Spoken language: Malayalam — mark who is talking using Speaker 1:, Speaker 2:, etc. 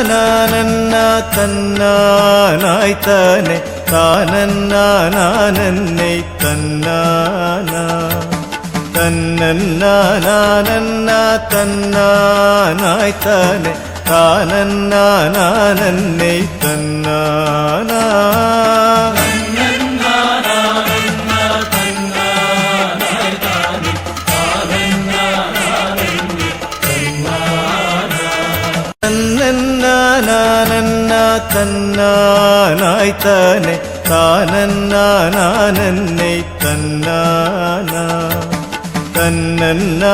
Speaker 1: തന്നന്നാനന്ന തന്നാനായി തന്നെ താനന്നാനാനന്നെ തന്നാന. തന്നന്നാനന്ന തന്നാനായി തന്നെ താനന്നാനാനന്നെ തന്നാന ನನ್ನ ತನ್ನಾನಾಯ್ತಾನೆ ತಾನನ್ನ ನಾನನ್ನೇ ತನ್ನಾನ ತನ್ನನ್ನ